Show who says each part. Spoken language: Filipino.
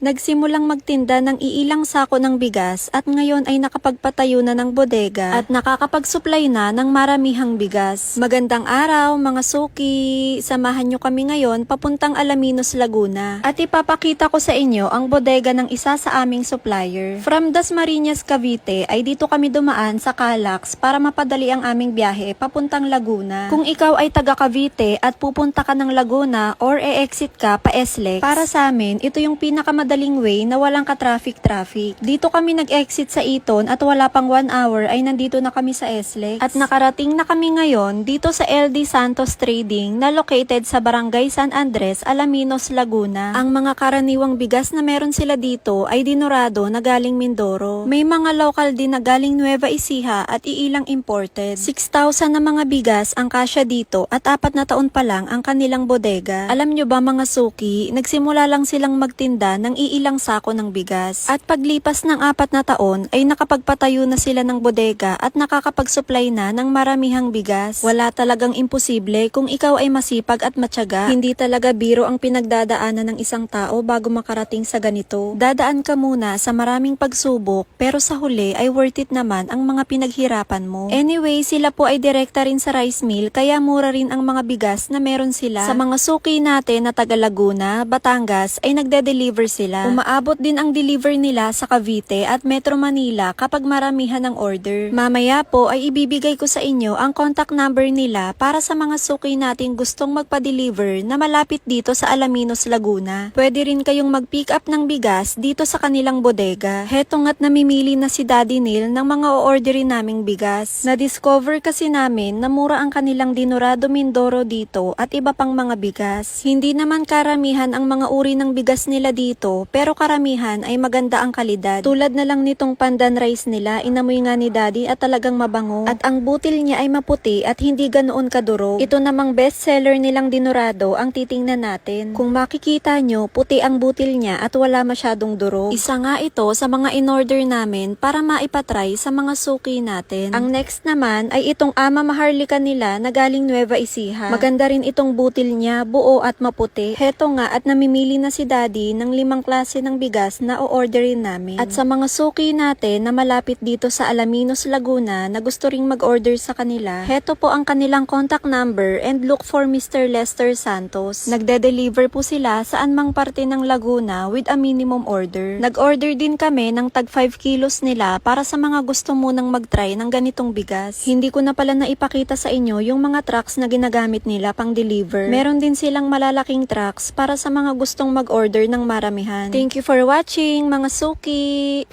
Speaker 1: Nagsimulang magtinda ng iilang sako ng bigas at ngayon ay nakapagpatayo na ng bodega at nakakapag-supply na ng maramihang bigas. Magandang araw mga suki! Samahan nyo kami ngayon papuntang Alaminos, Laguna. At ipapakita ko sa inyo ang bodega ng isa sa aming supplier. From Dasmariñas, Cavite ay dito kami dumaan sa Calax para mapadali ang aming biyahe papuntang Laguna. Kung ikaw ay taga Cavite at pupunta ka ng Laguna or e-exit ka pa SLEX, para sa amin ito yung pinakamadaling way na walang ka-traffic-traffic. Dito kami nag-exit sa Iton at wala pang 1 hour ay nandito na kami sa SLEX. At nakarating na kami ngayon dito sa LD Santos Trading na located sa Barangay San Andres, Alaminos, Laguna. Ang mga karaniwang bigas na meron sila dito ay dinurado na galing Mindoro. May mga local din na galing Nueva Ecija at iilang imported. 6,000 na mga bigas ang kasya dito at apat na taon pa lang ang kanilang bodega. Alam nyo ba mga suki, nagsimula lang silang magtinda ng iilang sako ng bigas. At paglipas ng apat na taon ay nakapagpatayo na sila ng bodega at nakakapag-supply na ng maramihang bigas. Wala talagang imposible kung ikaw ay masipag at matyaga. Hindi talaga biro ang pinagdadaanan ng isang tao bago makarating sa ganito. Dadaan ka muna sa maraming pagsubok pero sa huli ay worth it naman ang mga pinaghirapan mo. Anyway, sila po ay direkta rin sa rice mill kaya mura rin ang mga bigas na meron sila. Sa mga suki natin na taga Laguna, Batangas ay nagde-deliver sila. Umaabot din ang deliver nila sa Cavite at Metro Manila kapag maramihan ng order. Mamaya po ay ibibigay ko sa inyo ang contact number nila para sa mga suki nating gustong magpa-deliver na malapit dito sa Alaminos, Laguna. Pwede rin kayong mag-pick up ng bigas dito sa kanilang bodega. Heto nga't namimili na si Daddy Neil ng mga o-orderin naming bigas. Na-discover kasi namin na mura ang kanilang Dinorado Mindoro dito at iba pang mga bigas. Hindi naman karamihan ang mga uri ng bigas nila dito pero karamihan ay maganda ang kalidad. Tulad na lang nitong pandan rice nila, inamoy nga ni Daddy at talagang mabango. At ang butil niya ay maputi at hindi ganoon kadurog. Ito namang best seller nilang Dinorado ang titingnan natin. Kung makikita nyo, puti ang butil niya at wala masyadong durog. Isa nga ito sa mga in-order namin para maipatry sa mga suki natin. Ang next naman ay itong ama maharlika nila na galing Nueva Ecija. Maganda rin itong butil niya, buo at maputi. Heto nga at namimili na si Daddy ng limang klase ng bigas na o-orderin namin. At sa mga suki natin na malapit dito sa Alaminos, Laguna na gusto ring mag-order sa kanila, heto po ang kanilang contact number and look for Mr. Lester Santos. Nagde-deliver po sila saan mang parte ng Laguna with a minimum order. Nag-order din kami ng tag 5 kilos nila para sa mga gusto munang mag-try ng ganitong bigas. Hindi ko na pala naipakita sa inyo yung mga trucks na ginagamit nila pang deliver. Meron din silang malalaking trucks para sa mga gustong mag-order ng maramihan. Thank you for watching mga suki!